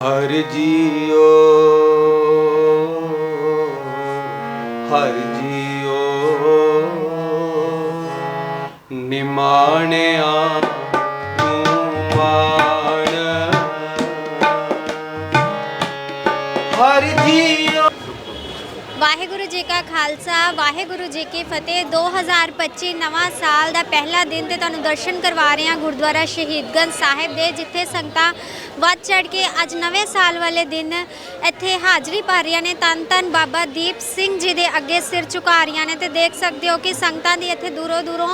ਹਰ ਜੀਓ ਹਰ ਜੀਓ ਨਿਮਾਣਿਆ ਖਾਲਸਾ, ਵਾਹਿਗੁਰੂ ਜੀ ਕੀ ਫਤਿਹ। 2025 ਨਵਾਂ ਸਾਲ ਦਾ ਪਹਿਲਾ ਦਿਨ ਤੇ ਤੁਹਾਨੂੰ ਦਰਸ਼ਨ ਕਰਵਾ ਰਹੇ ਹਾਂ ਗੁਰਦੁਆਰਾ ਸ਼ਹੀਦਗੰਜ ਸਾਹਿਬ ਦੇ, ਜਿੱਥੇ ਸੰਗਤਾਂ ਵੱਧ ਚੜ ਕੇ ਅੱਜ ਨਵੇਂ ਸਾਲ ਵਾਲੇ ਦਿਨ ਇੱਥੇ ਹਾਜ਼ਰੀ ਭਰ ਰਹੀਆਂ ਨੇ। ਤਨ ਤਨ ਬਾਬਾ ਦੀਪ ਸਿੰਘ ਜੀ ਦੇ ਅੱਗੇ ਸਿਰ ਝੁਕਾ ਰਹੀਆਂ ਨੇ ਤੇ ਦੇਖ ਸਕਦੇ ਹੋ ਕਿ ਸੰਗਤਾਂ ਦੀ ਇੱਥੇ ਦੂਰੋਂ ਦੂਰੋਂ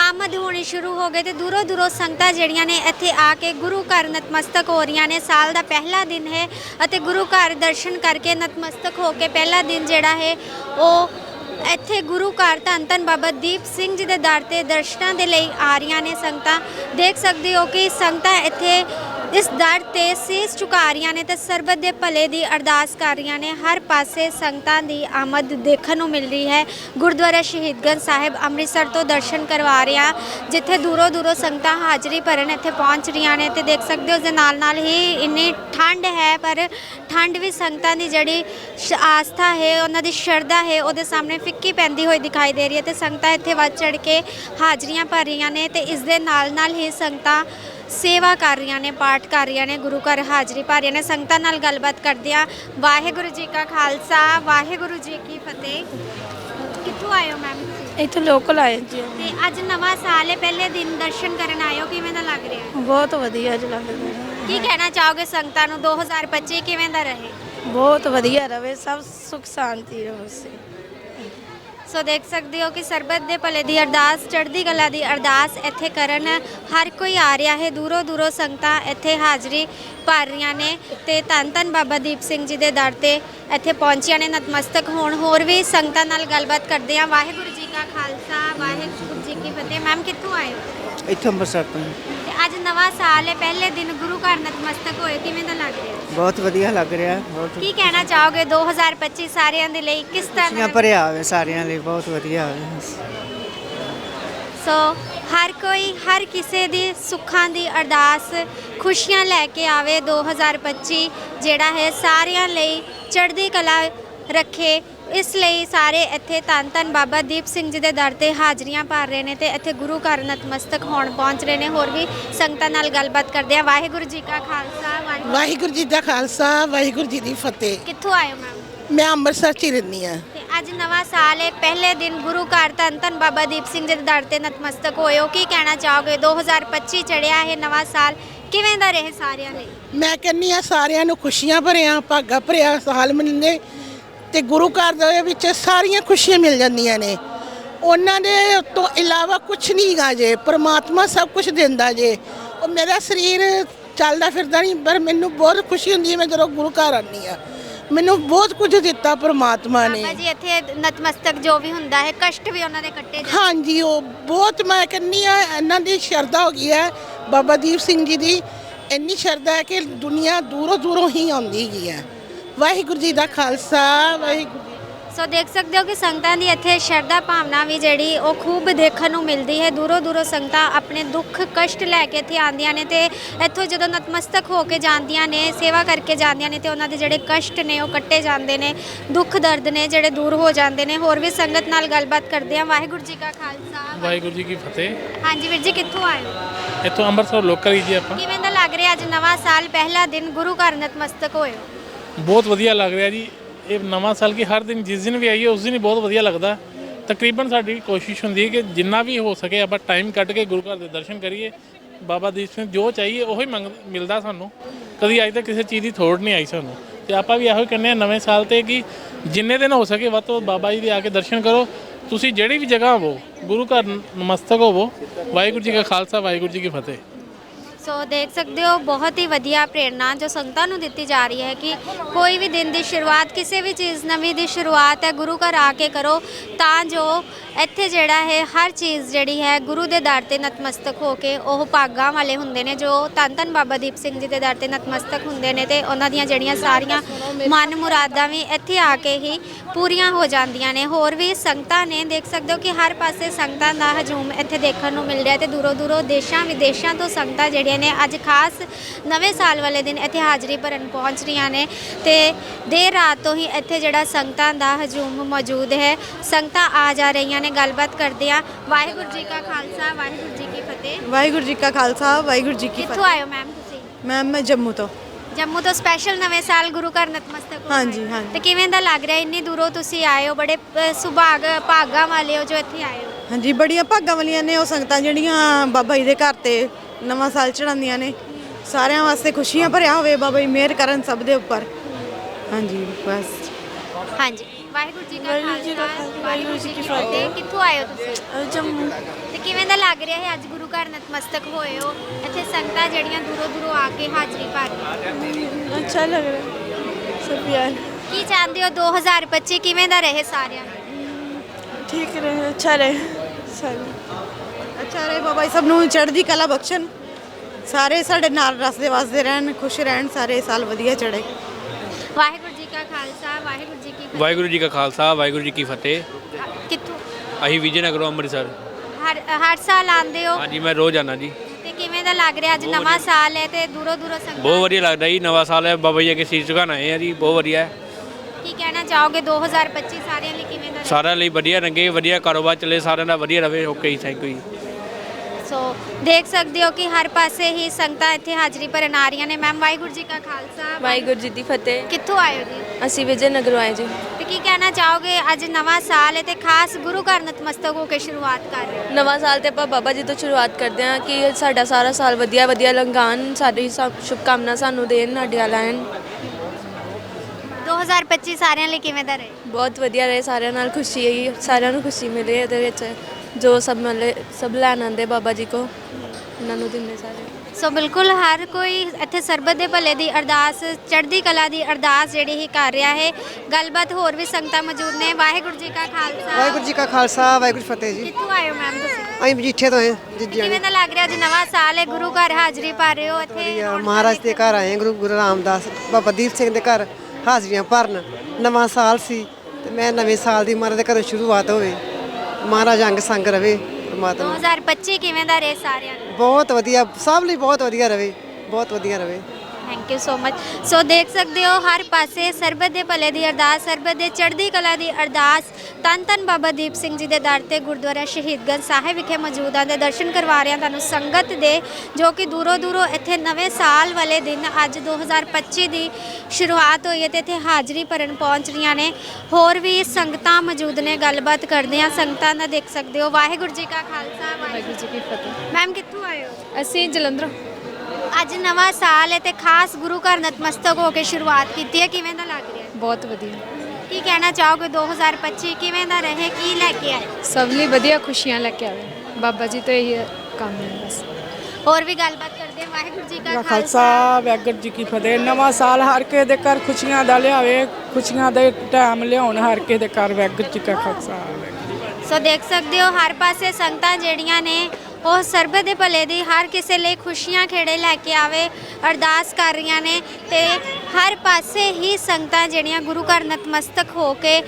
ਆਮਦ ਹੋਣੀ ਸ਼ੁਰੂ ਹੋ ਗਈ ਤੇ ਦੂਰੋਂ ਦੂਰੋਂ ਸੰਗਤਾਂ ਜਿਹੜੀਆਂ ਨੇ ਇੱਥੇ ਆ ਕੇ ਗੁਰੂ ਘਰ ਨਤਮਸਤਕ ਹੋ ਰਹੀਆਂ ਨੇ। ਸਾਲ ਦਾ ਪਹਿਲਾ ਦਿਨ ਹੈ ਅਤੇ ਗੁਰੂ ਘਰ ਦਰਸ਼ਨ ਕਰਕੇ ਨਤਮਸਤਕ ਹੋ ਕੇ ਪਹਿਲਾ ਦਿਨ ਜਿਹੜਾ ਹੈ ਉਹ ਇੱਥੇ ਗੁਰੂ ਘਰ ਧੰਨ ਧੰਨ ਬਾਬਾ ਦੀਪ ਸਿੰਘ ਜੀ ਦੇ ਦਰ ਤੇ ਦਰਸ਼ਨਾਂ ਦੇ ਲਈ ਆ ਰਹੀਆਂ ਨੇ ਸੰਗਤਾਂ। ਦੇਖ ਸਕਦੇ ਹੋ ਕਿ ਸੰਗਤਾਂ ਇੱਥੇ ਇਸ ਦਰ ਤੇ ਸੀਸ ਝੁਕਾ ਰਹੀਆਂ ਨੇ ਤੇ ਸਰਬਤ ਦੇ ਭਲੇ ਦੀ ਅਰਦਾਸ ਕਰ ਰਹੀਆਂ ਨੇ। ਹਰ ਪਾਸੇ ਸੰਗਤਾਂ ਦੀ ਆਮਦ ਦੇਖਣ ਨੂੰ ਮਿਲ ਰਹੀ ਹੈ। ਗੁਰਦੁਆਰਾ ਸ਼ਹੀਦਗੰਜ ਸਾਹਿਬ ਅੰਮ੍ਰਿਤਸਰ ਤੋਂ ਦਰਸ਼ਨ ਕਰਵਾ ਰਿਹਾ। ਜਿੱਥੇ ਦੂਰੋਂ ਦੂਰੋਂ ਸੰਗਤਾਂ ਹਾਜ਼ਰੀ ਭਰਨ ਇੱਥੇ ਪਹੁੰਚ ਰਹੀਆਂ ਨੇ ਤੇ ਦੇਖ ਸਕਦੇ ਹੋ ਉਸ ਦੇ ਨਾਲ ਨਾਲ ਹੀ ਇੰਨੀ ਠੰਡ ਹੈ, ਪਰ ਠੰਡ ਵੀ ਸੰਗਤਾਂ ਦੀ ਜਿਹੜੀ ਸ਼- ਆਸਥਾ ਹੈ, ਉਹਨਾਂ ਦੀ ਸ਼ਰਧਾ ਹੈ, ਉਹਦੇ ਸਾਹਮਣੇ ਫਿੱਕੀ ਪੈਂਦੀ ਹੋਈ ਦਿਖਾਈ ਦੇ ਰਹੀ ਹੈ ਤੇ ਸੰਗਤਾਂ ਇੱਥੇ ਵੱਧ ਚੜ ਕੇ ਹਾਜ਼ਰੀਆਂ ਭਰ ਰਹੀਆਂ ਨੇ ਤੇ ਇਸ ਦੇ ਨਾਲ ਨਾਲ ਹੀ ਸੰਗਤਾਂ ਸੇਵਾ ਕਰ ਰਹੀਆਂ ਨੇ ਪਾਠ ਕਰ ਰਹੀਆਂ ਨੇ ਗੁਰੂ ਘਰ ਹਾਜ਼ਰੀ ਭਰ ਰਹੀਆਂ ਨੇ। ਸੰਗਤਾਂ ਨਾਲ ਗੱਲਬਾਤ ਕਰਦੇ ਆ ਵਾਹਿਗੁਰੂ ਜੀ ਕਾ ਖਾਲਸਾ ਵਾਹਿਗੁਰੂ ਜੀ ਕੀ ਫਤਿਹ। ਕਿੱਥੋਂ ਆਏ ਹੋ ਮੈਮ ਇੱਥੇ ਲੋਕਲ ਆਏ ਜੀ ਤੇ ਅੱਜ ਨਵਾਂ ਸਾਲ ਹੈ ਪਹਿਲੇ ਦਿਨ ਦਰਸ਼ਨ ਕਰਨ ਆਏ ਹੋ ਕਿਵੇਂ ਦਾ ਲੱਗ ਰਿਹਾ? ਬਹੁਤ ਵਧੀਆ ਜੀ ਲੱਗਦਾ ਹੈ। ਕੀ ਕਹਿਣਾ ਚਾਹੋਗੇ ਸੰਗਤਾਂ ਨੂੰ? 2025 ਕਿਵੇਂ ਦਾ ਰਹੇ? ਬਹੁਤ ਵਧੀਆ ਰਵੇ ਸਭ ਸੁਖ ਸ਼ਾਂਤੀ ਰਹੇ। ਸੇ ਸੋ ਦੇਖ ਸਕਦੇ ਹੋ ਕਿ ਸਰਬਤ ਦੇ ਭਲੇ ਦੀ ਅਰਦਾਸ, ਚੜ੍ਹਦੀ ਕਲਾ ਦੀ ਅਰਦਾਸ ਇੱਥੇ ਕਰਨ ਹਰ ਕੋਈ ਆ ਰਿਹਾ ਹੈ। ਦੂਰੋਂ ਦੂਰੋਂ ਸੰਗਤਾਂ ਇੱਥੇ ਹਾਜ਼ਰੀ ਭਰ ਰਹੀਆਂ ਨੇ ਤੇ ਧੰਨ ਧੰਨ ਬਾਬਾ ਦੀਪ ਸਿੰਘ ਜੀ ਦੇ ਦਰ ਤੇ ਇੱਥੇ ਪਹੁੰਚੀਆਂ ਨੇ। ਨਤਮਸਤਕ ਹੋਣ। ਹੋਰ ਵੀ ਸੰਗਤਾਂ ਨਾਲ ਗੱਲਬਾਤ ਕਰਦੇ ਆ ਵਾਹਿਗੁਰੂ ਜੀ ਕਾ ਖਾਲਸਾ। ਕੀ ਫਤਿਹ? ਮੈਮ ਕਿੱਥੋਂ ਆਏ ਹੋ? ਇੱਥੇ ਅੰਮ੍ਰਿਤਸਰ ਤੋਂ। ਤੇ ਅੱਜ ਨਵਾਂ ਸਾਲ ਹੈ ਪਹਿਲੇ ਦਿਨ ਗੁਰੂ ਘਰ ਨਤਮਸਤਕ ਹੋਏ ਕਿਵੇਂ ਦਾ ਲੱਗ ਰਿਹਾ? ਬਹੁਤ ਵਧੀਆ ਲੱਗ ਰਿਹਾ ਬਹੁਤ ਕੀ ਕਹਿਣਾ ਚਾਹੋਗੇ 2025 ਸਾਰਿਆਂ ਦੇ ਲਈ? ਕਿਸ ਤਰ੍ਹਾਂ ਖੁਸ਼ੀਆਂ ਦਾ ਭਰਿਆ ਹੋਵੇ ਸਾਰਿਆਂ ਲਈ ਬਹੁਤ ਵਧੀਆ ਹੋਵੇ ਸੋ ਹਰ ਕੋਈ ਹਰ ਕਿਸੇ ਦੀ ਸੁੱਖਾਂ ਦੀ ਅਰਦਾਸ ਖੁਸ਼ੀਆਂ ਲੈ ਕੇ ਆਵੇ 2025 ਜਿਹੜਾ ਹੈ ਸਾਰਿਆਂ ਲਈ ਚੜ੍ਹਦੀ ਕਲਾ ਰੱਖੇ ਇਸ ਲਈ ਸਾਰੇ ਇੱਥੇ ਧੰਨ ਧੰਨ ਬਾਬਾ ਦੀਪ ਸਿੰਘ ਜੀ ਦੇ ਦਰ ਤੇ ਹਾਜ਼ਰੀਆਂ ਭਰ ਰਹੇ ਨੇ ਤੇ ਇੱਥੇ ਗੁਰੂ ਘਰ ਨਤਮਸਤਕ ਹੋਣ ਪਹੁੰਚ ਰਹੇ ਨੇ। ਹੋਰ ਵੀ ਸੰਗਤਾਂ ਨਾਲ ਗੱਲਬਾਤ ਕਰਦੇ ਆ ਵਾਹਿਗੁਰੂ ਜੀ ਕਾ ਖਾਲਸਾ ਵਾਹਿਗੁਰੂ ਵਾਹਿਗੁਰੂ ਜੀ ਦਾ ਖਾਲਸਾ ਵਾਹਿਗੁਰੂ ਜੀ ਦੀ ਫਤਿਹ। ਕਿੱਥੋਂ ਆਏ ਹੋ ਮੈਮ? ਮੈਂ ਅੰਮ੍ਰਿਤਸਰ ਚ ਹੀ ਰਹਿੰਦੀ ਆ ਤੇ ਅੱਜ ਨਵਾਂ ਸਾਲ ਹੈ। ਪਹਿਲੇ ਦਿਨ ਗੁਰੂ ਘਰ ਧੰਨ ਧੰਨ ਬਾਬਾ ਦੀਪ ਸਿੰਘ ਜੀ ਦੇ ਦਰ ਤੇ ਨਤਮਸਤਕ ਹੋਏ ਹੋ। ਕੀ ਕਹਿਣਾ ਚਾਹੋਗੇ? 2025 ਚੜਿਆ ਹੈ ਨਵਾਂ ਸਾਲ ਕਿਵੇਂ ਦਾ ਰਹੇ ਸਾਰਿਆਂ ਲਈ? ਮੈਂ ਕਹਿੰਨੀ ਆ ਸਾਰਿਆਂ ਨੂੰ ਖੁਸ਼ੀਆਂ ਭਰਿਆ ਭਾਗਾ ਭਰਿਆ ਸਾਲ ਮਿਲਨੇ ਤੇ ਗੁਰੂ ਘਰ ਦੇ ਵਿੱਚ ਸਾਰੀਆਂ ਖੁਸ਼ੀਆਂ ਮਿਲ ਜਾਂਦੀਆਂ ਨੇ। ਉਹਨਾਂ ਦੇ ਤੋਂ ਇਲਾਵਾ ਕੁਝ ਨਹੀਂ ਗਾ ਜੇ ਪ੍ਰਮਾਤਮਾ ਸਭ ਕੁਝ ਦਿੰਦਾ ਜੇ। ਉਹ ਮੇਰਾ ਸਰੀਰ ਚੱਲਦਾ ਫਿਰਦਾ ਨਹੀਂ ਪਰ ਮੈਨੂੰ ਬਹੁਤ ਖੁਸ਼ੀ ਹੁੰਦੀ ਹੈ ਮੈਂ ਜਦੋਂ ਗੁਰੂ ਘਰ ਆਉਂਦੀ ਆ ਮੈਨੂੰ ਬਹੁਤ ਕੁਝ ਦਿੱਤਾ ਪ੍ਰਮਾਤਮਾ ਨੇ। ਬਾਬਾ ਜੀ ਇੱਥੇ ਨਤਮਸਤਕ ਜੋ ਵੀ ਹੁੰਦਾ ਹੈ ਕਸ਼ਟ ਵੀ ਉਹਨਾਂ ਦੇ ਕੱਟੇ ਜਾਂਦੇ। ਹਾਂਜੀ ਉਹ ਬਹੁਤ ਮੈਂ ਕਹਿੰਨੀ ਆ ਇਹਨਾਂ ਦੀ ਸ਼ਰਧਾ ਹੋ ਗਈ ਹੈ ਬਾਬਾ ਦੀਪ ਸਿੰਘ ਜੀ ਦੀ। ਇੰਨੀ ਸ਼ਰਧਾ ਹੈ ਕਿ ਦੁਨੀਆ ਦੂਰੋਂ ਦੂਰੋਂ ਹੀ ਆਉਂਦੀ ਹੈਗੀ ਹੈ। ਵਾਹਿਗੁਰੂ ਜੀ ਦਾ ਖਾਲਸਾ ਵਾਹਿਗੁਰੂ ਸੋ ਦੇਖ ਸਕਦੇ ਹੋ ਕਿ ਸੰਗਤਾਂ ਦੀ ਇੱਥੇ ਸ਼ਰਧਾ ਭਾਵਨਾ ਵੀ ਜਿਹੜੀ ਉਹ ਖੂਬ ਦੇਖਣ ਨੂੰ ਮਿਲਦੀ ਹੈ। ਦੂਰੋਂ ਦੂਰੋਂ ਸੰਗਤਾਂ ਆਪਣੇ ਦੁੱਖ ਕਸ਼ਟ ਲੈ ਕੇ ਇੱਥੇ ਆਉਂਦੀਆਂ ਨੇ ਤੇ ਇੱਥੋਂ ਜਦੋਂ ਨਤਮਸਤਕ ਹੋ ਕੇ ਜਾਂਦੀਆਂ ਨੇ ਸੇਵਾ ਕਰਕੇ ਜਾਂਦੀਆਂ ਨੇ ਤੇ ਉਹਨਾਂ ਦੇ ਜਿਹੜੇ ਕਸ਼ਟ ਨੇ ਉਹ ਕੱਟੇ ਜਾਂਦੇ ਨੇ ਦੁੱਖ ਦਰਦ ਨੇ ਜਿਹੜੇ ਦੂਰ ਹੋ ਜਾਂਦੇ ਨੇ। ਹੋਰ ਵੀ ਸੰਗਤ ਨਾਲ ਗੱਲਬਾਤ ਕਰਦੇ ਆ ਵਾਹਿਗੁਰੂ ਜੀ ਕਾ ਖਾਲਸਾ ਵਾਹਿਗੁਰੂ ਜੀ ਕੀ ਫਤਿਹ। ਹਾਂਜੀ ਵੀਰ ਜੀ ਕਿੱਥੋਂ ਆਏ ਹੋ? ਇੱਥੋਂ ਅੰਮ੍ਰਿਤਸਰ ਲੋਕਲ ਹੀ ਜੀ ਆਪਾਂ। ਕਿਵੇਂ ਦਾ ਲੱਗ ਰਿਹਾ ਅੱਜ ਨਵਾਂ ਸਾਲ? ਪਹਿਲਾ ਦਿਨ ਗੁਰੂ ਘਰ ਨਤਮਸਤਕ ਹੋਏ ਹੋ। ਬਹੁਤ ਵਧੀਆ ਲੱਗ ਰਿਹਾ ਜੀ। ਇਹ ਨਵਾਂ ਸਾਲ ਕੀ ਹਰ ਦਿਨ ਜਿਸ ਦਿਨ ਵੀ ਆਈਏ, ਉਸ ਦਿਨ ਹੀ ਬਹੁਤ ਵਧੀਆ ਲੱਗਦਾ। ਤਕਰੀਬਨ ਸਾਡੀ ਕੋਸ਼ਿਸ਼ ਹੁੰਦੀ ਹੈ ਕਿ ਜਿੰਨਾ ਵੀ ਹੋ ਸਕੇ ਆਪਾਂ ਟਾਈਮ ਕੱਢ ਕੇ ਗੁਰੂ ਘਰ ਦੇ ਦਰਸ਼ਨ ਕਰੀਏ। ਬਾਬਾ ਦੀਪ ਸਿੰਘ ਜੋ ਚਾਹੀਏ, ਉਹੀ ਮੰਗ ਮਿਲਦਾ ਸਾਨੂੰ। ਕਦੀ ਅੱਜ ਤੱਕ ਕਿਸੇ ਚੀਜ਼ ਦੀ ਥੋੜ ਨਹੀਂ ਆਈ ਸਾਨੂੰ। ਤੇ ਆਪਾਂ ਵੀ ਇਹੋ ਹੀ ਕਹਿੰਦੇ ਆ ਨਵੇਂ ਸਾਲ ਤੇ ਕਿ ਜਿੰਨੇ ਦਿਨ ਹੋ ਸਕੇ ਵੱਧ ਤੋਂ ਵੱਧ ਬਾਬਾ ਜੀ ਦੇ ਆ ਕੇ ਦਰਸ਼ਨ ਕਰੋ। ਤੁਸੀਂ ਜਿਹੜੀ ਵੀ ਜਗ੍ਹਾ ਹੋਵੋ, ਗੁਰੂ ਘਰ ਨਮਸਤਕ ਹੋਵੋ। ਵਾਹਿਗੁਰੂ ਜੀ ਕਾ ਖਾਲਸਾ, ਵਾਹਿਗੁਰੂ ਜੀ ਕੀ ਫਤਿਹ। ਸੋ ਦੇਖ ਸਕਦੇ ਹੋ, ਬਹੁਤ ਹੀ ਵਧੀਆ ਪ੍ਰੇਰਣਾ ਜੋ ਸੰਗਤਾਂ ਨੂੰ ਦਿੱਤੀ ਜਾ ਰਹੀ ਹੈ ਕਿ ਕੋਈ ਵੀ ਦਿਨ ਦੀ ਸ਼ੁਰੂਆਤ, ਕਿਸੇ ਵੀ ਚੀਜ਼ ਨਵੀਂ ਦੀ ਸ਼ੁਰੂਆਤ ਹੈ, ਗੁਰੂ ਘਰ ਆ ਕੇ ਕਰੋ, ਤਾਂ ਜੋ ਇੱਥੇ ਜਿਹੜਾ ਹੈ, ਹਰ ਚੀਜ਼ ਜਿਹੜੀ ਹੈ, ਗੁਰੂ ਦੇ ਦਰ ਤੇ ਨਤਮਸਤਕ ਹੋ ਕੇ ਉਹ ਭਾਗਾਂ ਵਾਲੇ ਹੁੰਦੇ ਨੇ, ਜੋ ਧੰਨ ਧੰਨ ਬਾਬਾ ਦੀਪ ਸਿੰਘ ਜੀ ਦੇ ਦਰ ਤੇ ਨਤਮਸਤਕ ਹੁੰਦੇ ਨੇ ਤੇ ਉਹਨਾਂ ਦੀਆਂ ਜਿਹੜੀਆਂ ਸਾਰੀਆਂ ਮਨ ਮੁਰਾਦਾਂ ਵੀ ਇੱਥੇ ਆ ਕੇ ਹੀ ਪੂਰੀਆਂ ਹੋ ਜਾਂਦੀਆਂ ਨੇ। ਹੋਰ ਵੀ ਸੰਗਤਾਂ ਨੇ, ਦੇਖ ਸਕਦੇ ਹੋ ਕਿ ਹਰ ਪਾਸੇ ਸੰਗਤਾਂ ਦਾ ਹਜੂਮ ਇੱਥੇ ਦੇਖਣ ਨੂੰ ਮਿਲ ਰਿਹਾ ਤੇ ਦੂਰੋਂ ਦੂਰੋਂ ਦੇਸ਼ਾਂ ਵਿਦੇਸ਼ਾਂ ਤੋਂ ਸੰਗਤਾਂ ਜਿਹੜੀਆਂ ਨੇ ਅੱਜ ਖਾਸ ਨਵੇਂ ਸਾਲ ਵਾਲੇ ਦਿਨ ਇੱਥੇ ਹਾਜ਼ਰੀ ਭਰਨ ਪਹੁੰਚ ਰਹੀਆਂ ਨੇ ਤੇ ਦੇਰ ਰਾਤ ਤੋਂ ਹੀ ਇੱਥੇ ਜਿਹੜਾ ਸੰਗਤਾਂ ਦਾ ਹਜੂਮ ਮੌਜੂਦ ਹੈ। ਸੰਗਤਾਂ ਆ ਜਾ ਰਹੀਆਂ ਨੇ ਗੱਲਬਾਤ ਕਰਦੇ ਆ। ਵਾਹਿਗੁਰੂ ਜੀ ਕਾ ਖਾਲਸਾ ਵਾਹਿਗੁਰੂ ਜੀ ਕੀ ਫਤਿਹ। ਵਾਹਿਗੁਰੂ ਜੀ ਕਾ ਖਾਲਸਾ ਵਾਹਿਗੁਰੂ ਜੀ ਕੀ ਕਿੱਥੋਂ ਆਏ ਹੋ ਮੈਮ ਤੁਸੀਂ? ਮੈਮ ਮੈਂ ਜੰਮੂ ਤੋਂ। ਜੰਮੂ ਤੋਂ ਸਪੈਸ਼ਲ ਨਵੇਂ ਸਾਲ ਗੁਰੂ ਘਰ ਨਤਮਸਤਕ ਹਾਂਜੀ, ਆਏ। ਹਾਂਜੀ। ਤੇ ਕਿਵੇਂ ਦਾ ਲੱਗ ਰਿਹਾ? ਇੰਨੀ ਦੂਰੋਂ ਤੁਸੀਂ ਆਏ ਹੋ ਬੜੇ ਅ, ਸੁਭਾਗ ਭਾਗਾਂ ਵਾਲੇ ਹੋ ਜੋ ਇੱਥੇ ਆਏ ਹੋ। ਹਾਂਜੀ ਬੜੀਆਂ ਭਾਗਾਂ ਵਾਲੀਆਂ ਨੇ ਉਹ ਸੰਗਤਾਂ ਜਿਹੜੀਆਂ ਬਾਬਾ ਜੀ ਦੇ ਘਰ ਤੇ ਨਵਾਂ ਸਾਲ ਚੜਾਉਂਦੀਆਂ ਨੇ। ਸਾਰਿਆਂ ਵਾਸਤੇ ਖੁਸ਼ੀਆਂ ਭਰਿਆ ਹੋਵੇ ਬਾਬਾ ਜੀ ਮਿਹਰ ਕਰਨ ਸਭ ਦੇ ਉੱਪਰ। ਹਾਂਜੀ ਬਸ। ਹਾਂਜੀ ਵਾਹਿਗੁਰੂ ਜੀ ਕਾ ਖਾਲਸਾ ਵਾਹਿਗੁਰੂ ਜੀ ਕੀ ਫਤਿਹ। ਕਿੱਥੋਂ ਆਏ ਹੋ ਤੁਸੀਂ? ਜੰਮੂ। ਤੇ ਕਿਵੇਂ ਦਾ ਲੱਗ ਰਿਹਾ ਹੈ ਅੱਜ ਗੁਰੂ ਘਰ ਨਤਮਸਤਕ ਹੋਏ ਹੋ? ਇੱਥੇ ਸੰਗਤਾਂ ਜਿਹੜੀਆਂ ਦੂਰੋਂ ਦੂਰੋਂ ਆ ਕੇ ਹਾਜ਼ਰੀ ਭਰ ਰਹੀਆਂ ਅੱਛਾ ਲੱਗ ਰਿਹਾ। ਸਭ ਯਾਰ। ਕੀ ਚਾਹੁੰਦੇ ਹੋ 2025 ਕਿਵੇਂ ਦਾ ਰਹੇ ਸਾਰਿਆਂ ਠੀਕ ਰਹੇ ਅੱਛਾ ਰਹੇ। ਸਾਰੇ ਰਹੇ ਬਾਬਾ ਜੀ ਸਭ ਨੂੰ ਚੜ੍ਹਦੀ ਕਲਾ ਬਖਸ਼ਣ। ਸਾਰੇ ਸਾਡੇ ਨਾਲ ਰਸਦੇ ਵਸਦੇ ਰਹਿਣ ਖੁਸ਼ ਰਹਿਣ ਸਾਰੇ ਸਾਲ ਵਧੀਆ ਚੜੇ ਵਾਹਿਗੁਰੂ ਜੀ ਕਾ ਖਾਲਸਾ ਵਾਹਿਗੁਰੂ ਜੀ ਕੀ ਫਤਿਹ। ਵਾਹਿਗੁਰੂ ਜੀ ਕਾ ਖਾਲਸਾ ਵਾਹਿਗੁਰੂ ਜੀ ਕੀ ਫਤਿਹ। ਕਿੱਥੋਂ? ਅਸੀਂ ਵਿਜੇ ਨਗਰੋਂ ਅੰਮ੍ਰਿਤਸਰ। ਹਰ ਹਰ ਸਾਲ ਆਉਂਦੇ ਹੋ? ਹਾਂਜੀ ਮੈਂ ਰੋਜ਼ ਆਣਾ ਜੀ। ਤੇ ਕਿਵੇਂ ਦਾ ਲੱਗ ਰਿਹਾ ਅੱਜ ਨਵਾਂ ਸਾਲ ਹੈ ਤੇ ਦੂਰੋਂ ਦੂਰੋਂ ਸੰਗਤਾਂ? ਬਹੁਤ ਵਧੀਆ ਲੱਗਦਾ ਜੀ ਨਵਾਂ ਸਾਲ ਹੈ। ਬਾਬਾ ਜੀ ਅੱਗੇ ਸੀਸ ਝੁਕਾਉਣ ਆਏ ਆ ਜੀ ਬਹੁਤ ਵਧੀਆ। ਹੈ ਕੀ ਕਹਿਣਾ ਚਾਹੋਗੇ? 2025 ਸਾਰਿਆਂ ਲਈ ਕਿਵੇਂ ਦਾ ਰਿਹਾ? ਸਾਰਿਆਂ ਲਈ ਵਧੀਆ ਰੰਗੇ ਵਧੀਆ ਕਾਰੋਬਾਰ ਚੱਲੇ ਸਾਰਿਆਂ ਦਾ ਵਧੀਆ ਰਵੇ। ਓਕੇ ਜੀ ਥੈਂਕ ਯੂ ਜੀ। ਸੋ ਦੇਖ ਸਕਦੇ ਹੋ ਕਿ ਹਰ ਪਾਸੇ ਹੀ ਸੰਗਤਾਂ ਇੱਥੇ ਹਾਜ਼ਰੀ ਭਰਨ ਆ ਰਹੀਆਂ ਨੇ। ਮੈਮ ਵਾਹਿਗੁਰੂ ਜੀ ਕਾ ਖਾਲਸਾ ਵਾਹਿਗੁਰੂ ਜੀ ਦੀ ਫਤਿਹ। ਕਿੱਥੋਂ ਆਏ ਹੋ ਜੀ? ਅਸੀਂ ਵਿਜੇ ਨਗਰੋਂ ਆਏ ਜੀ। ਤੇ ਕੀ ਕਹਿਣਾ ਚਾਹੋਗੇ? ਅੱਜ ਨਵਾਂ ਸਾਲ ਹੈ ਤੇ ਖਾਸ ਗੁਰੂ ਘਰ ਨਤਮਸਤਕ ਹੋ ਕੇ ਸ਼ੁਰੂਆਤ ਕਰ ਰਹੇ ਹੋ। ਨਵਾਂ ਸਾਲ ਤੇ ਆਪਾਂ ਬਾਬਾ ਜੀ ਤੋਂ ਸ਼ੁਰੂਆਤ ਕਰਦੇ ਹਾਂ ਕਿ ਸਾਡਾ ਸਾਰਾ ਸਾਲ ਵਧੀਆ ਵਧੀਆ ਲੰਘਾਣ ਸਾਡੀ ਸਭ ਸ਼ੁਭਕਾਮਨਾ ਸਾਨੂੰ ਦੇਣ ਸਾਡੀਆਂ ਲੈਣ 2025 ਸਾਰਿਆਂ ਲਈ ਕਿਵੇਂ ਦਾ ਰਹੇ? ਬਹੁਤ ਵਧੀਆ ਰਹੇ ਸਾਰਿਆਂ ਨਾਲ ਖੁਸ਼ੀ ਹੈ ਸਾਰਿਆਂ ਨੂੰ ਖੁਸ਼ੀ ਮਿਲੇ ਇਹਦੇ ਵਿੱਚ। ਜੋ ਸਭ ਮਿਲੇ ਸਭ ਲੈਣ ਆਉਂਦੇ ਬਾਬਾ ਜੀ ਕੋ ਉਹਨਾਂ ਨੂੰ ਦਿੰਦੇ ਸਾਰੇ। ਸੋ ਬਿਲਕੁਲ ਹਰ ਕੋਈ ਇੱਥੇ ਸਰਬਤ ਦੇ ਭਲੇ ਦੀ ਅਰਦਾਸ ਚੜ੍ਹਦੀ ਕਲਾ ਦੀ ਅਰਦਾਸ ਜਿਹੜੀ ਹੀ ਕਰ ਰਿਹਾ ਹੈ। ਗੱਲਬਾਤ ਹੋਰ ਵੀ ਸੰਗਤਾਂ ਮੌਜੂਦ ਨੇ। ਵਾਹਿਗੁਰੂ ਜੀ ਕਾ ਖਾਲਸਾ। ਵਾਹਿਗੁਰੂ ਜੀ ਕਾ ਖਾਲਸਾ ਵਾਹਿਗੁਰੂ ਜੀ ਫਤਿਹ ਜੀ। ਕਿੱਥੋਂ ਆਏ ਹੋ ਮੈਮ ਤੁਸੀਂ? ਅਸੀਂ ਮਜੀਠੇ ਤੋਂ ਹਾਂ ਜਿੱਜਿਆਣੀ ਕਿਵੇਂ ਦਾ ਲੱਗ ਰਿਹਾ ਅੱਜ ਨਵਾਂ ਸਾਲ ਹੈ? ਗੁਰੂ ਘਰ ਹਾਜ਼ਰੀ ਭਰ ਰਹੇ ਹੋ ਇੱਥੇ? ਮਹਾਰਾਜ ਦੇ ਘਰ ਆਏ ਹਾਂ, ਗੁਰੂ ਗੁਰੂ ਰਾਮਦਾਸ ਬਾਬਾ ਦੀਪ ਸਿੰਘ ਦੇ ਘਰ ਹਾਜ਼ਰੀਆਂ ਭਰਨ। ਨਵਾਂ ਸਾਲ ਸੀ ਤੇ ਮੈਂ ਨਵੇਂ ਸਾਲ ਦੀ ਮਹਾਰਾਜ ਦੇ ਘਰੋਂ ਸ਼ੁਰੂਆਤ ਹੋਵੇ। ਮਹਾਰਾਜ ਅੰਗ ਸੰਗ ਰਵੇ ਪਰਮਾਤਮਾ। 2025 ਕਿਵੇਂ ਦਾ ਰਹੇ ਸਾਰਿਆਂ ਨੂੰ? ਬਹੁਤ ਵਧੀਆ ਸਭ ਲਈ ਬਹੁਤ ਵਧੀਆ ਰਵੇ ਬਹੁਤ ਵਧੀਆ ਰਵੇ। Thank you so much so ਦੇਖ ਸਕਦੇ ਹੋ ਹਰ ਪਾਸੇ ਸਰਬਤ ਦੇ ਭਲੇ ਦੀ ਅਰਦਾਸ ਸਰਬਤ ਦੇ ਚੜ੍ਹਦੀ ਕਲਾ ਦੀ ਅਰਦਾਸ ਤਨ ਤਨ ਬਾਬਾ ਦੀਪ ਸਿੰਘ ਜੀ ਦੇ ਦਰ ਤੇ ਗੁਰਦੁਆਰਾ ਸ਼ਹੀਦਗੰਜ ਸਾਹਿਬ ਵਿਖੇ ਮੌਜੂਦ ਆ ਦੇ ਦਰਸ਼ਨ ਕਰਵਾ ਰਿਹਾ ਤੁਹਾਨੂੰ ਸੰਗਤ ਦੇ ਜੋ ਕਿ ਦੂਰੋਂ ਦੂਰੋਂ ਇੱਥੇ ਨਵੇਂ ਸਾਲ ਵਾਲੇ ਦਿਨ ਅੱਜ 2025 ਦੀ ਸ਼ੁਰੂਆਤ ਹੋਈ ਹੈ ਤੇ ਇੱਥੇ ਹਾਜ਼ਰੀ ਭਰਨ ਪਹੁੰਚ ਰਹੀਆਂ ਨੇ ਹੋਰ ਵੀ ਸੰਗਤਾਂ ਮੌਜੂਦ ਨੇ ਗੱਲਬਾਤ ਕਰਦੇ ਆ ਸੰਗਤਾਂ ਦਾ ਦੇਖ ਸਕਦੇ ਹੋ ਵਾਹਿਗੁਰੂ ਜੀ ਕਾ ਖਾਲਸਾ ਵਾਹਿਗੁਰੂ ਜੀ ਕੀ ਫਤਿਹ ਮੈਮ ਕਿੱਥੋਂ ਆਏ ਹੋ ਅਸੀਂ ਜਲੰਧਰ ਅੱਜ ਨਵਾਂ ਸਾਲ ਹੈ ਤੇ ਖਾਸ ਗੁਰੂ ਘਰ ਨਤਮਸਤਕ ਹੋ ਕੇ ਸ਼ੁਰੂਆਤ ਕੀਤੀ ਹੈ। ਕਿਵੇਂ ਦਾ ਲੱਗ ਰਿਹਾ? ਹੈ ਬਹੁਤ ਵਧੀਆ। ਕੀ ਕਹਿਣਾ ਚਾਹੋਗੇ 2025 ਕਿਵੇਂ ਦਾ ਰਹੇ? ਕੀ ਲੈ ਕੇ ਆਏ? ਸਭ ਲਈ ਵਧੀਆ ਖੁਸ਼ੀਆਂ ਲੈ ਕੇ ਆਵੇ ਬਾਬਾ ਜੀ ਤੋਂ ਇਹ ਕੰਮ ਹੈ ਬਸ। ਹੋਰ ਵੀ ਗੱਲਬਾਤ ਕਰਦੇ ਹਾਂ। ਵਾਹਿਗੁਰੂ ਜੀ ਕਾ ਖਾਲਸਾ। ਵਾਹਿਗੁਰੂ ਜੀ ਕੀ ਫਤਿਹ। ਨਵਾਂ ਸਾਲ ਹਰ ਕਿਸੇ ਦੇ ਘਰ ਖੁਸ਼ੀਆਂ ਦਾ ਲਿਆਵੇ ਖੁਸ਼ੀਆਂ ਦੇ ਟਾਈਮ ਲਿਆਉਣ ਹਰ ਕਿਸੇ ਦੇ ਘਰ। ਵਾਹਿਗੁਰੂ ਜੀ ਕਾ ਖਾਲਸਾ। ਵਾਹਿਗੁਰੂ ਸੋ ਦੇਖ ਸਕਦੇ ਹੋ ਹਰ ਪਾਸੇ ਸੰਗਤਾਂ ਜਿਹੜੀਆਂ ਨੇ ਉਹ ਸਰਬਤ ਦੇ ਭਲੇ ਦੀ ਹਰ ਕਿਸੇ ਲਈ ਖੁਸ਼ੀਆਂ ਖੇੜੇ ਲੈ ਕੇ ਆਵੇ, ਅਰਦਾਸ ਕਰ ਰਹੀਆਂ ਨੇ ਤੇ ਹਰ ਪਾਸੇ ਹੀ ਸੰਗਤਾਂ ਜਿਹੜੀਆਂ ਗੁਰੂ ਘਰ ਨਤਮਸਤਕ ਹੋ ਕੇ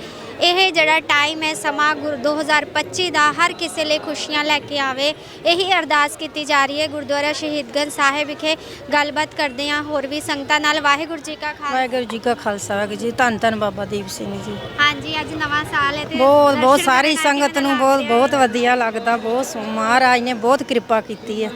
ਇਹ ਜਿਹੜਾ ਟਾਈਮ ਹੈ ਸਮਾਂ ਗੁਰੂ 2025 ਦਾ ਹਰ ਕਿਸੇ ਲਈ ਖੁਸ਼ੀਆਂ ਲੈ ਕੇ ਆਵੇ ਇਹੀ ਅਰਦਾਸ ਕੀਤੀ ਜਾ ਰਹੀ ਹੈ ਗੁਰਦੁਆਰਾ ਸ਼ਹੀਦਗੰਜ ਸਾਹਿਬ ਵਿਖੇ। ਗੱਲਬਾਤ ਕਰਦੇ ਹਾਂ ਹੋਰ ਵੀ ਸੰਗਤਾਂ ਨਾਲ। ਵਾਹਿਗੁਰੂ ਜੀ ਕਾ ਖਾਲਸਾ। ਵਾਹਿਗੁਰੂ ਜੀ ਕਾ ਖਾਲਸਾ। ਵਾਹਿਗੁਰੂ ਜੀ ਧੰਨ ਧੰਨ ਬਾਬਾ ਦੀਪ ਸਿੰਘ ਜੀ। ਹਾਂਜੀ ਅੱਜ ਨਵਾਂ ਸਾਲ ਹੈ ਤੇ ਬਹੁਤ ਬਹੁਤ ਸਾਰੀ ਸੰਗਤ ਨੂੰ ਬਹੁਤ? ਬਹੁਤ ਵਧੀਆ ਲੱਗਦਾ। ਬਹੁਤ ਮਹਾਰਾਜ ਨੇ ਬਹੁਤ ਕਿਰਪਾ ਕੀਤੀ ਹੈ।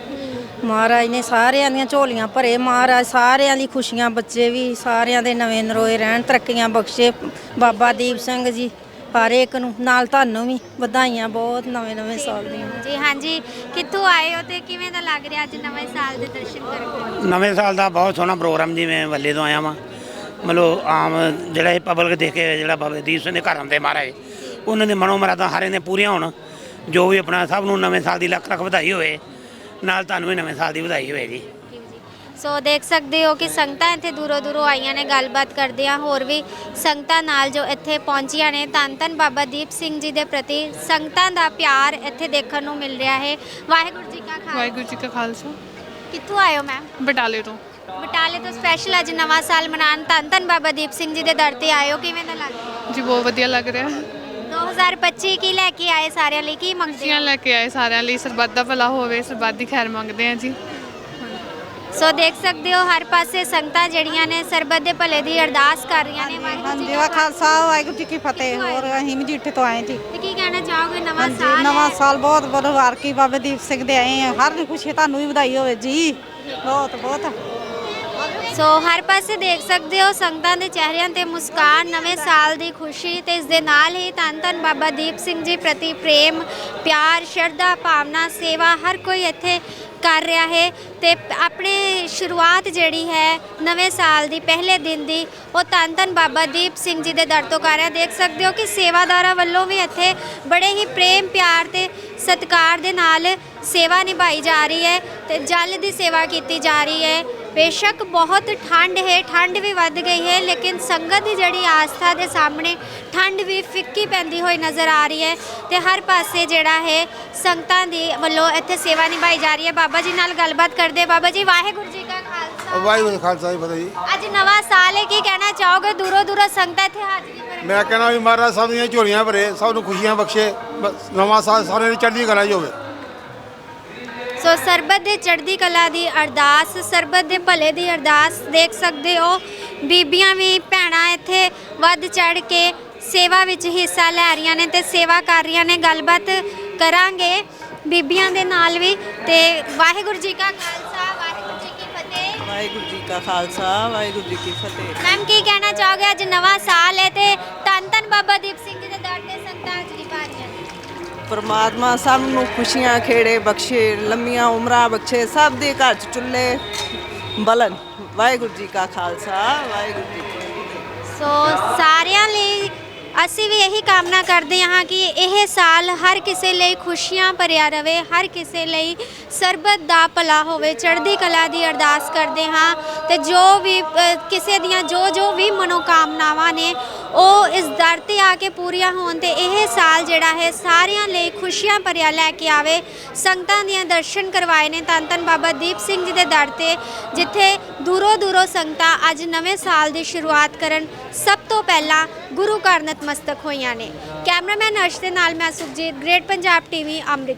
ਮਹਾਰਾਜ ਨੇ ਸਾਰਿਆਂ ਦੀਆਂ ਝੋਲੀਆਂ ਭਰੇ। ਮਹਾਰਾਜ ਸਾਰਿਆਂ ਦੀ ਖੁਸ਼ੀਆਂ ਬੱਚੇ ਵੀ ਸਾਰਿਆਂ ਦੇ ਨਵੇਂ ਨਰੋਏ ਰਹਿਣ ਤਰੱਕੀਆਂ ਬਖਸ਼ੇ। ਬਾਬਾ ਦੀਪ ਸਿੰਘ ਜੀ ਹਰ ਇੱਕ ਨੂੰ ਨਾਲ ਤੁਹਾਨੂੰ ਵੀ ਵਧਾਈਆਂ ਬਹੁਤ ਨਵੇਂ ਨਵੇਂ ਸਾਲ ਦੀਆਂ। ਜੀ ਹਾਂਜੀ ਕਿੱਥੋਂ ਆਏ ਹੋ ਤੇ ਕਿਵੇਂ ਦਾ ਲੱਗ ਰਿਹਾ ਅੱਜ ਨਵੇਂ ਸਾਲ ਦੇ ਦਰਸ਼ਨ ਕਰਕੇ ਨਵੇਂ ਸਾਲ ਦਾ ਬਹੁਤ ਸੋਹਣਾ ਪ੍ਰੋਗਰਾਮ ਜੀ ਮੈਂ ਵੱਲੇ ਤੋਂ ਆਇਆ ਵਾਂ। ਮਤਲਬ ਆਮ ਜਿਹੜਾ ਇਹ ਪਬਲਿਕ ਦੇਖੇ ਜਿਹੜਾ ਬਾਬਾ ਦੀਪ ਸਿੰਘ ਦੇ ਘਰ ਆਉਂਦੇ ਮਹਾਰਾਜ ਉਹਨਾਂ ਦੇ ਮਨੋ ਮਰਾਦਾਂ ਹਾਰੇ ਨੇ ਪੂਰੀਆਂ ਹੋਣ। ਜੋ ਵੀ ਆਪਣਾ ਸਭ ਨੂੰ ਨਵੇਂ ਸਾਲ ਦੀ ਲੱਖ ਲੱਖ ਵਧਾਈ ਹੋਵੇ। ਨਾਲ ਤੁਹਾਨੂੰ ਵੀ ਨਵੇਂ ਸਾਲ ਦੀ ਵਧਾਈ ਹੋਵੇ ਜੀ। ਸੋ ਦੇਖ ਸਕਦੇ ਹੋ ਕਿ ਸੰਗਤਾਂ ਇੱਥੇ ਦੂਰੋਂ ਦੂਰੋਂ ਆਈਆਂ ਨੇ ਗੱਲਬਾਤ ਕਰਦੇ ਆ ਹੋਰ ਵੀ ਸੰਗਤਾਂ ਨਾਲ ਜੋ ਇੱਥੇ ਪਹੁੰਚੀਆਂ ਨੇ ਧੰਨ ਧੰਨ ਬਾਬਾ ਦੀਪ ਸਿੰਘ ਜੀ ਦੇ ਪ੍ਰਤੀ ਸੰਗਤਾਂ ਦਾ ਪਿਆਰ ਇੱਥੇ ਦੇਖਣ ਨੂੰ ਮਿਲ ਰਿਹਾ ਹੈ। ਵਾਹਿਗੁਰੂ ਜੀ ਕਾ ਖਾਲਸਾ। ਵਾਹਿਗੁਰੂ ਜੀ ਕਾ ਖਾਲਸਾ। ਕਿੱਥੋਂ ਆਏ ਹੋ ਮੈਮ? ਬਟਾਲੇ ਤੋਂ। ਬਟਾਲੇ ਤੋਂ ਸਪੈਸ਼ਲ ਅੱਜ ਨਵਾਂ ਸਾਲ ਮਨਾਉਣ। ਧੰਨ ਧੰਨ ਬਾਬਾ ਦੀਪ ਸਿੰਘ ਜੀ ਦੇ ਦਰ ਤੇ ਆਏ ਹੋ। ਕਿਵੇਂ ਦਾ ਲੱਗ ਰਿਹਾ? ਜੀ ਬਹੁਤ ਵਧੀਆ ਲੱਗ ਰਿਹਾ। 2025 ਕੀ ਲੈ ਕੇ ਆਏ ਸਾਰਿਆਂ ਲਈ? ਕੀ ਮੰਗਦੇ ਖੁਸ਼ੀਆਂ ਹੋ? ਲੈ ਕੇ ਆਏ ਸਾਰਿਆਂ ਲਈ ਸਰਬੱਤ ਦਾ ਭਲਾ ਹੋਵੇ ਸਰਬੱਤ ਦੀ ਖੈਰ ਮੰਗਦੇ ਆ ਜੀ। ਸੋ ਦੇਖ ਸਕਦੇ ਹੋ ਹਰ ਪਾਸੇ ਸੰਗਤਾਂ ਜਿਹੜੀਆਂ ਨੇ ਸਰਬੱਤ ਦੇ ਭਲੇ ਦੀ ਅਰਦਾਸ ਕਰ ਰਹੀਆਂ ਨੇ। ਵਾਹਿਗੁਰੂ ਜੀ ਹਾਂਜੀ ਵਾ ਖਾਲਸਾ। ਵਾਹਿਗੁਰੂ ਜੀ ਕੀ ਫਤਿਹ। ਹੋਰ ਅਸੀਂ ਮਜੀਠੇ ਤੋਂ ਆਏ ਜੀ। ਤੇ ਕੀ ਕਹਿਣਾ ਚਾਹੋਗੇ? ਨਵਾਂ ਹਾਂਜੀ ਸਾਲ ਨਵਾਂ ਹੈ। ਸਾਲ ਬਹੁਤ ਬਹੁਤ ਵਾਰਕੀ ਬਾਬੇ ਦੀਪ ਸਿੰਘ ਦੇ ਆਏ ਆ ਹਰ ਖੁਸ਼ੀ ਤੁਹਾਨੂੰ ਵੀ ਵਧਾਈ ਹੋਵੇ ਜੀ। ਬਹੁਤ ਬਹੁਤ। ਸੋ ਹਰ ਪਾਸੇ ਦੇਖ ਸਕਦੇ ਹੋ ਸੰਗਤਾਂ ਦੇ ਚਿਹਰਿਆਂ ਤੇ ਮੁਸਕਾਨ, ਨਵੇਂ ਸਾਲ ਦੀ ਖੁਸ਼ੀ ਤੇ ਇਸ ਦੇ ਨਾਲ ਹੀ ਧੰਨ ਧੰਨ ਬਾਬਾ ਦੀਪ ਸਿੰਘ ਜੀ ਪ੍ਰਤੀ ਪ੍ਰੇਮ, ਪਿਆਰ, ਸ਼ਰਧਾ, ਭਾਵਨਾ, ਸੇਵਾ ਹਰ ਕੋਈ ਇੱਥੇ ਕਰ ਰਿਹਾ ਹੈ ਤੇ ਆਪਣੇ ਸ਼ੁਰੂਆਤ ਜਿਹੜੀ ਹੈ ਨਵੇਂ ਸਾਲ ਦੀ, ਪਹਿਲੇ ਦਿਨ ਦੀ, ਉਹ ਧੰਨ ਧੰਨ ਬਾਬਾ ਦੀਪ ਸਿੰਘ ਜੀ ਦੇ ਦਰ ਤੋਂ ਕਰ ਰਿਹਾ। ਦੇਖ ਸਕਦੇ ਹੋ ਕਿ ਸੇਵਾਦਾਰਾਂ ਵੱਲੋਂ ਵੀ ਇੱਥੇ ਬੜੇ ਹੀ ਪ੍ਰੇਮ, ਪਿਆਰ ਤੇ ਸਤਿਕਾਰ ਦੇ ਨਾਲ ਸੇਵਾ ਨਿਭਾਈ ਜਾ ਰਹੀ ਹੈ ਤੇ ਜਲ ਦੀ ਸੇਵਾ ਕੀਤੀ ਜਾ ਰਹੀ ਹੈ। ਬੇਸ਼ੱਕ ਬਹੁਤ ਠੰਡ ਹੈ ਠੰਡ ਵੀ ਵੱਧ ਗਈ ਹੈ ਲੇਕਿਨ ਸੰਗਤ ਦੀ ਜਿਹੜੀ ਆਸਥਾ ਦੇ ਸਾਹਮਣੇ ਠੰਡ ਵੀ ਫਿੱਕੀ ਪੈਂਦੀ ਹੋਈ ਨਜ਼ਰ ਆ ਰਹੀ ਹੈ ਤੇ ਹਰ ਪਾਸੇ ਜਿਹੜਾ ਹੈ ਸੰਗਤਾਂ ਦੀ ਵੱਲੋਂ ਇੱਥੇ ਸੇਵਾ ਨਿਭਾਈ ਜਾ ਰਹੀ ਹੈ। ਬਾਬਾ ਜੀ ਨਾਲ ਗੱਲਬਾਤ ਕਰਦੇ। ਬਾਬਾ ਜੀ ਵਾਹਿਗੁਰੂ ਜੀ ਕਾ ਖਾਲਸਾ। ਵਾਹਿਗੁਰੂ ਜੀ ਖਾਲਸਾ ਜੀ ਜੀ। ਅੱਜ ਨਵਾਂ ਸਾਲ ਹੈ ਕੀ ਕਹਿਣਾ ਚਾਹੋਗੇ? ਦੂਰੋਂ ਦੂਰੋਂ ਸੰਗਤਾਂ ਇੱਥੇ ਹਾਜ਼ਰੀ ਭਰਨ ਮੈਂ ਕਹਿੰਦਾ ਵੀ ਮਹਾਰਾਜ ਸਭ ਦੀਆਂ ਝੋਲੀਆਂ ਭਰੇ ਸਭ ਨੂੰ ਖੁਸ਼ੀਆਂ ਬਖਸ਼ੇ। ਨਵਾਂ ਸਾਲ ਸਾਰਿਆਂ ਦੀ ਚੜ੍ਹਦੀ ਕਲਾ ਹੋਵੇ। ਸੋ ਸਰਬਤ ਦੇ ਚੜ੍ਹਦੀ ਕਲਾ ਦੀ ਅਰਦਾਸ ਸਰਬਤ ਦੇ ਭਲੇ ਦੀ ਅਰਦਾਸ ਦੇਖ ਸਕਦੇ ਹੋ। ਬੀਬੀਆਂ ਵੀ ਭੈਣਾਂ ਇੱਥੇ ਵੱਧ ਚੜ ਕੇ ਸੇਵਾ ਵਿੱਚ ਹਿੱਸਾ ਲੈ ਰਹੀਆਂ ਨੇ ਤੇ ਸੇਵਾ ਕਰ ਰਹੀਆਂ ਨੇ ਗੱਲਬਾਤ ਕਰਾਂਗੇ ਬੀਬੀਆਂ ਦੇ ਨਾਲ ਵੀ। ਤੇ ਵਾਹਿਗੁਰੂ ਜੀ ਕਾ ਖਾਲਸਾ ਵਾਹਿਗੁਰੂ ਜੀ ਕੀ ਫਤਿਹ। ਵਾਹਿਗੁਰੂ ਜੀ ਕਾ ਖਾਲਸਾ ਵਾਹਿਗੁਰੂ ਜੀ ਕੀ ਫਤਿਹ। ਮੈਮ ਕੀ ਕਹਿਣਾ ਚਾਹੋਗੇ? ਅੱਜ ਨਵਾਂ ਸਾਲ ਹੈ ਤੇ ਧੰਨ ਧੰਨ ਬਾਬਾ ਦੀਪ ਸਿੰਘ ਜੀ ਦੇ ਦਰ ਤੇ ਸੰਗਤਾਂ ਹਾਜ਼ਰੀ ਪਰਮਾਤਮਾ ਸਭ ਨੂੰ ਖੁਸ਼ੀਆਂ ਖੇੜੇ ਬਖਸ਼ੇ ਲੰਮੀਆਂ ਉਮਰਾਂ ਬਖਸ਼ੇ ਸਭ ਦੇ ਘਰ ਚ ਚੁੱਲੇ ਬਲਨ। ਵਾਹਿਗੁਰੂ ਜੀ ਕਾ ਖਾਲਸਾ ਵਾਹਿਗੁਰੂ ਜੀ ਕੀ ਫਤਿਹ। ਸੋ ਸਾਰਿਆਂ ਲਈ ਅਸੀਂ ਵੀ ਇਹੀ ਕਾਮਨਾ ਕਰਦੇ ਹਾਂ ਕਿ ਇਹ ਸਾਲ ਹਰ ਕਿਸੇ ਲਈ ਖੁਸ਼ੀਆਂ ਭਰਿਆ ਰਵੇ ਹਰ ਕਿਸੇ ਲਈ ਸਰਬਤ ਦਾ ਭਲਾ ਹੋਵੇ। ਚੜ੍ਹਦੀ ਕਲਾ ਦੀ ਅਰਦਾਸ ਕਰਦੇ ਹਾਂ ਤੇ ਜੋ ਵੀ ਅ, ਕਿਸੇ ਦੀਆਂ ਜੋ ਜੋ ਵੀ ਮਨੋਕਾਮਨਾਵਾਂ ਨੇ ਉਹ ਇਸ ਦਰ ਤੇ ਆ ਕੇ ਪੂਰੀਆਂ ਹੋਣ ਤੇ ਇਹ ਸਾਲ ਜਿਹੜਾ ਹੈ ਸਾਰਿਆਂ ਲਈ ਖੁਸ਼ੀਆਂ ਭਰਿਆ ਲੈ ਕੇ ਆਵੇ। ਸੰਗਤਾਂ ਦੀਆਂ ਦਰਸ਼ਨ ਕਰਵਾਏ ਨੇ। ਤਨ ਧੰਨ ਬਾਬਾ ਦੀਪ ਸਿੰਘ ਜੀ ਦੇ ਦਰ ਤੇ, ਜਿੱਥੇ ਦੂਰੋਂ ਦੂਰੋਂ ਸੰਗਤਾਂ ਅੱਜ ਨਵੇਂ ਸਾਲ ਦੀ ਸ਼ੁਰੂਆਤ ਕਰਨ ਸਭ ਤੋਂ ਪਹਿਲਾਂ ਗੁਰੂ ਘਰ ਨਤਮਸਤਕ ਹੋਈਆਂ ਨੇ। ਕੈਮਰਾਮੈਨ ਅਰਸ਼ ਦੇ ਨਾਲ ਮੈਂ ਸੁਖਜੀਤ ਗ੍ਰੇਟ ਪੰਜਾਬ ਟੀਵੀ ਅੰਮ੍ਰਿਤਸਰ।